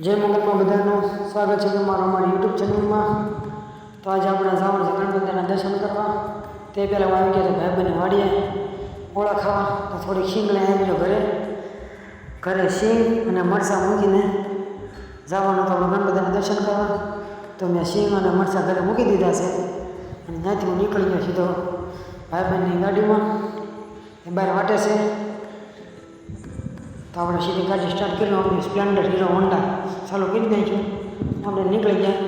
જય મંગલમાં બધાનું સ્વાગત છે તમારું અમારી યુટ્યુબ ચેનલમાં. તો આજે આપણે જવાનું છે દર્શન કરવા. તે પહેલાં આવી ગયા ભાઈ ભાઈબંધની વાડીએ. ઓળા ખાવા. તો થોડી શીંગ લઈ આવી ઘરે. ઘરે શીંગ અને મરચાં મૂકીને જવાનું તો ગણપતિના દર્શન કરવા. તો મેં શીંગ અને મરચાં ઘરે મૂકી દીધા છે. અને ત્યાંથી હું નીકળી ગયો સીધો ભાઈબંધની ગાડીમાં. એ બહાર વાટે છે. તો આપણે સીધી ગાડી સ્ટાર્ટ કરી આપણી સ્પ્લેન્ડર હીરો હોન્ડા ચાલુ કરી નાખ્યું આપણે નીકળી ગયા.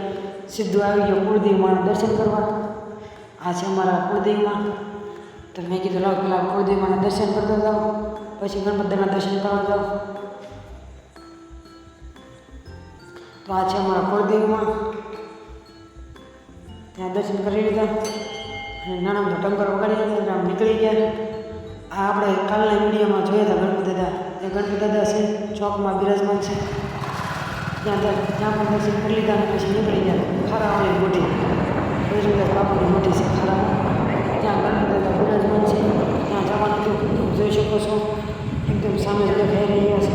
સીધું આવી ગયો કુળદેવીમાં દર્શન કરવા. આ છે અમારા કુળદેવીમાં. તો મેં કીધું, લાવ પેલા કુળદેવીમાં દર્શન કરતા જાઓ. પછી ગણપતિના દર્શન કરવા જાઓ. તો આ છે અમારા કુળદેવીમાં. ત્યાં દર્શન કરી લીધા. અને નાના મોટા ટંકર વગાડી લીધા, એટલે આમ નીકળી ગયા. આ આપણે કાલના વિડીયોમાં જોયા હતા ગણપતિ દાદા. એ ગણપતિ દાદા છે, ચોકમાં બિરાજમાન છે. ત્યાં ત્યાં પણ દર્શન કરી લીધા પછી નીકળી ગયા. ખારાવાળી મોટી. બજરંગદાસ બાપુની મોટી છે, ખારા. ત્યાં ગણપતિ દાદા બિરાજમાન છે. ત્યાં જવાનું તો જોઈ શકો છો. એકદમ સામે દેખાઈ રહ્યા છે.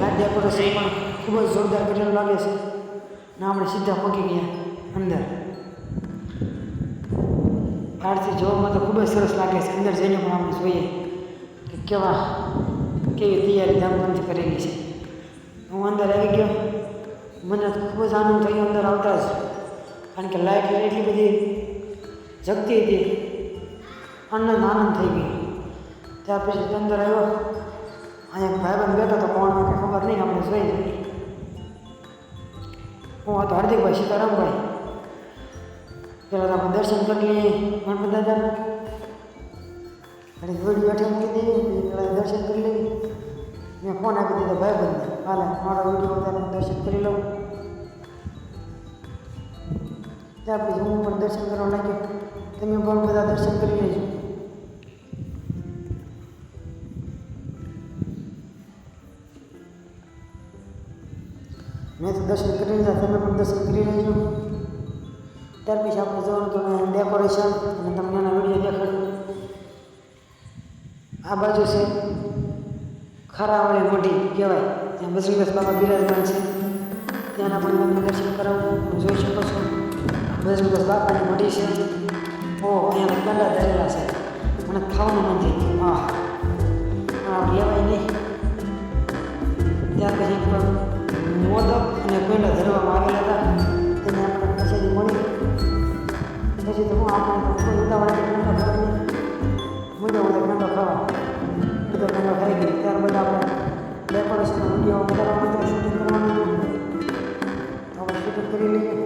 રાત ડેકોરેશન પણ ખૂબ જ જોરદાર કરેલું લાગે છે. ને આપણે સીધા પકી ગયા અંદર. બહારથી જોવામાં તો ખૂબ જ સરસ લાગે છે. અંદર જઈને પણ આપણે જોઈએ કે કેવા કેવી તૈયારી ધામધૂમથી કરેલી છે. હું અંદર આવી ગયો. મને ખૂબ જ આનંદ થયો, અંદર આવતા જ. કારણ કે લાઈટ એટલી બધી જગતી હતી. આનંદ આનંદ થઈ ગયો. ત્યાર પછી અંદર આવ્યો. અહીંયા ભાઈબંધ બેઠો તો કોણ કે ખબર નહીં, આપણે જોઈ હું હતો હાર્દિકભાઈ સીતારામભાઈ. પેલા તો આપણે દર્શન કરી લઈએ, ગણપત દાદાના. અને બેઠી મૂકી દઈએ પેલા દર્શન કરી લઈએ. ફોન આપી દીધો ભાઈ બંધ હાલે, મારો વીડિયો બધાને દર્શન કરી લઉં. ત્યાર પછી હું પણ દર્શન કરવા લાગ્યો. તમે પણ બધા દર્શન કરી લેજો. મેં તો દર્શન કરી લીધા, તમે પણ દર્શન કરી લેજો. ત્યાર પછી આપણે જવાનું તો ડેકોરેશન અને તમને આ બાજુ છે. ખરાવાળી મોઢી કહેવાય. ત્યાં બજરંગદાસ બાબા બિરાજમાન છે. ત્યાંના પણ તમને દર્શન કરાવું. હું જોઈ શકો છો. બજરંગદાસ બાપાની મોઢી છે. ઓ, અહીંયા કંડા ધરેલા છે. મને ખાવાનું ગયું. હા હા લેવાય નહીં. ત્યાર પછી પણ મોદક અને પેંડા ધરવામાં આવેલા હતા. તેને આપણે પછી મળી. પછી તો હું આપણે ઉતાવળા પેંડા ખાવાની. મોટા આવે ખાવા. બધો પેંડો ખાઈ ગઈ ત્યારબાદ આપણે ડેકોરેશનનો વીડિયો ઉતારવા માટે શૂટિંગ કરવાનું. આપણે શૂટિંગ કરી લઈએ.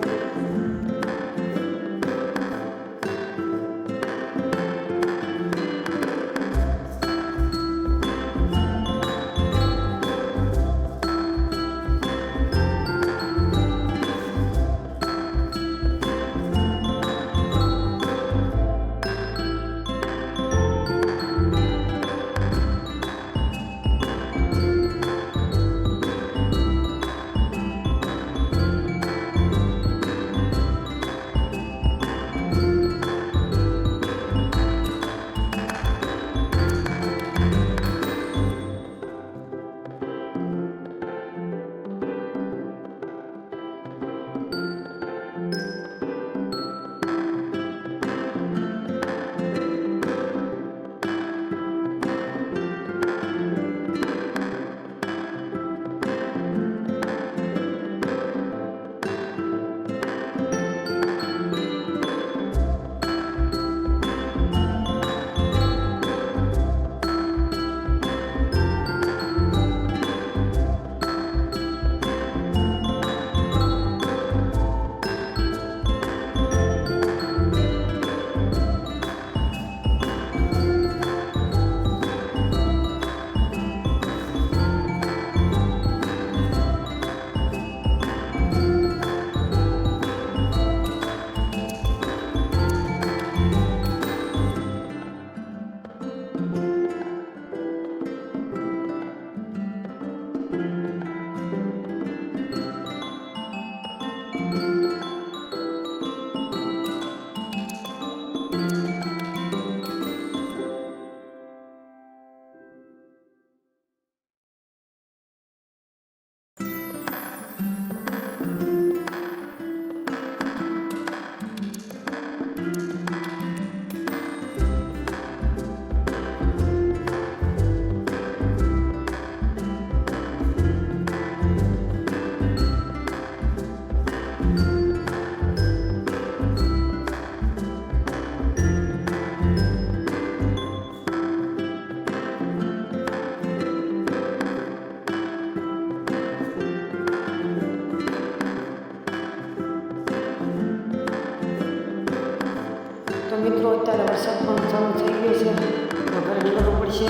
મિત્રો, અત્યારે વરસાદ પણ ચાલુ થઈ ગયો છે. તો ઘરે નીકળવું પડશે.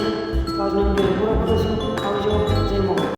આજનો વીડિયો પૂરો કરું